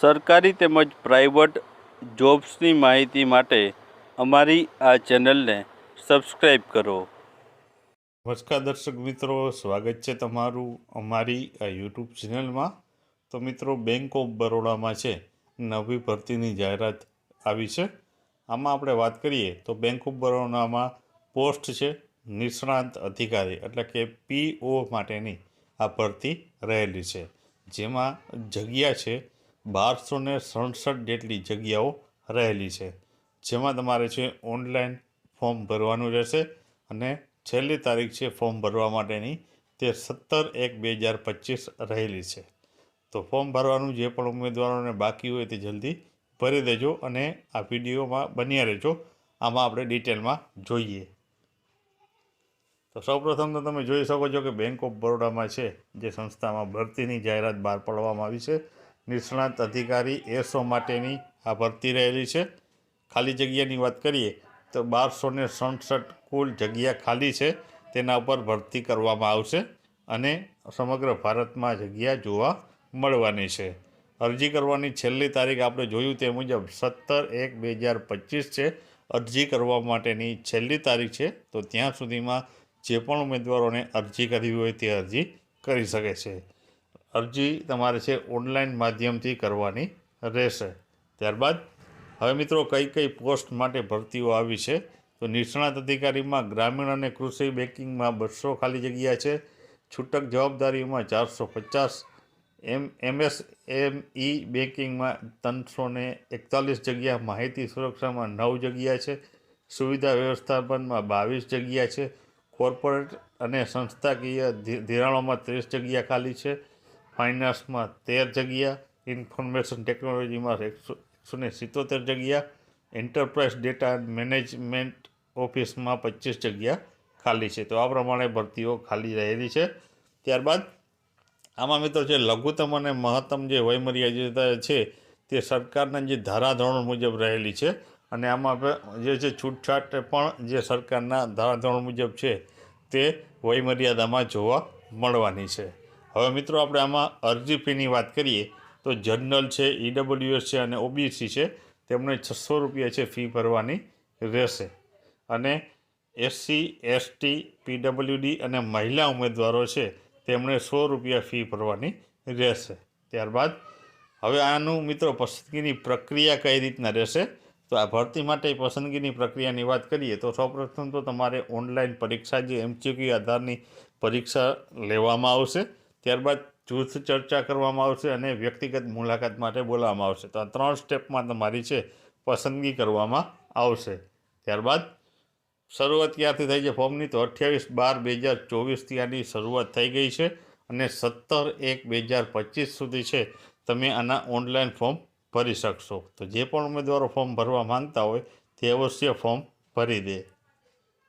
સરકારી તેમજ પ્રાઇવેટ જોબ્સની માહિતી માટે અમારી આ ચેનલને સબસ્ક્રાઈબ કરો. નમસ્કાર દર્શક મિત્રો, સ્વાગત છે તમારું અમારી આ યુટ્યુબ ચેનલમાં. તો મિત્રો બેંક ઓફ બરોડામાં છે, નવી ભરતીની જાહેરાત આવી છે. આમાં આપણે વાત કરીએ તો બેંક ઓફ બરોડામાં પોસ્ટ છે, નિષ્ણાંત અધિકારી, એટલે કે પીઓ માટેની આ ભરતી રહેલી છે. જેમાં જગ્યા છે બારસો ને સડસઠ જેટલી જગ્યાઓ રહેલી છે, જેમાં તમારે છે ઓનલાઈન ફોર્મ ભરવાનું રહેશે અને છેલ્લી તારીખ છે ફોર્મ ભરવા માટેની તે સત્તર એક બે હજાર પચીસ રહેલી છે. તો ફોર્મ ભરવાનું જે પણ ઉમેદવારોને બાકી હોય તે જલ્દી ભરી દેજો અને આ વિડીયોમાં બન્યા રહેજો. આમાં આપણે ડિટેલમાં જોઈએ. તો સૌપ્રથમ તો તમે જોઈ શકો છો કે બેંક ઓફ બરોડામાં છે, જે સંસ્થામાં ભરતીની જાહેરાત બહાર પાડવામાં આવી છે. નિષ્ણાત અધિકારી એસો માટેની આ ભરતી રહેલી છે. ખાલી જગ્યાની વાત કરીએ તો બારસો ને સડસઠ કુલ જગ્યા ખાલી છે. તેના ઉપર ભરતી કરવામાં આવશે અને સમગ્ર ભારતમાં જગ્યા જોવા મળવાની છે. અરજી કરવાની છેલ્લી તારીખ આપણે જોયું તે મુજબ સત્તર એક બે હજાર પચીસ છે. અરજી કરવા માટેની છેલ્લી તારીખ છે. તો ત્યાં સુધીમાં જે પણ ઉમેદવારોને અરજી કરવી હોય તે અરજી કરી શકે છે. અરજી તમારે છે ઓનલાઈન માધ્યમથી કરવાની રહેશે. ત્યારબાદ, હવે મિત્રો કઈ કઈ પોસ્ટ માટે ભરતીઓ આવી છે? તો નિષ્ણાત અધિકારીમાં ગ્રામીણ અને કૃષિ બેન્કિંગમાં બસો ખાલી જગ્યા છે. છૂટક જવાબદારીઓમાં ચારસો પચાસ. એમ એમએસ એમ ઈ બેન્કિંગમાં ત્રણસો ને એકતાલીસ જગ્યા. માહિતી સુરક્ષામાં નવ જગ્યા છે. સુવિધા વ્યવસ્થાપનમાં બાવીસ જગ્યા છે. કોર્પોરેટ અને સંસ્થાકીય ધિરાણોમાં ત્રીસ જગ્યા ખાલી છે. ફાઇનાન્સમાં તેર જગ્યા, ઇન્ફોર્મેશન ટેકનોલોજીમાં એકસો એકસો ને સિત્તોતેર જગ્યા, એન્ટરપ્રાઇઝ ડેટા મેનેજમેન્ટ ઓફિસમાં પચીસ જગ્યા ખાલી છે. તો આ પ્રમાણે ભરતીઓ ખાલી રહેલી છે. ત્યારબાદ આમાં મિત્રો જે લઘુત્તમ અને મહત્તમ જે વયમર્યાદા છે તે સરકારના જે ધારાધોરણ મુજબ રહેલી છે અને આમાં જે છે છૂટછાટ પણ જે સરકારના ધારાધોરણ મુજબ છે તે વયમર્યાદામાં જોવા મળવાની છે. હવે મિત્રો આપણે આમાં અરજી ફીની વાત કરીએ તો જનરલ છે, ઈડબ્લ્યુએસ છે અને ઓબીસી છે, તેમણે છસો રૂપિયા છે ફી ભરવાની રહેશે. અને એસસી, એસટી, પીડબ્લ્યુડી અને મહિલા ઉમેદવારો છે, તેમણે સો રૂપિયા ફી ભરવાની રહેશે. ત્યારબાદ હવે આનું મિત્રો પસંદગીની પ્રક્રિયા કઈ રીતના રહેશે? તો આ ભરતી માટે પસંદગીની પ્રક્રિયાની વાત કરીએ તો સૌપ્રથમ તો તમારે ઓનલાઈન પરીક્ષા જે એમસીક્યુ આધારની પરીક્ષા લેવામાં આવશે. ત્યારબાદ જૂથ ચર્ચા કરવામાં આવશે અને વ્યક્તિગત મુલાકાત માટે બોલાવવામાં આવશે. તો આ ત્રણ સ્ટેપમાં તમારી છે, પસંદગી કરવામાં આવશે. ત્યારબાદ શરૂઆત ક્યારથી થઈ છે? ફોર્મની તો અઠ્યાવીસ બાર બે હજાર ચોવીસથી આની શરૂઆત થઈ ગઈ છે અને સત્તર એક બે હજાર પચીસ સુધી છે. તમે આના ઓનલાઈન ફોર્મ ભરી શકશો. તો જે પણ ઉમેદવારો ફોર્મ ભરવા માંગતા હોય તે અવશ્ય ફોર્મ ભરી દે.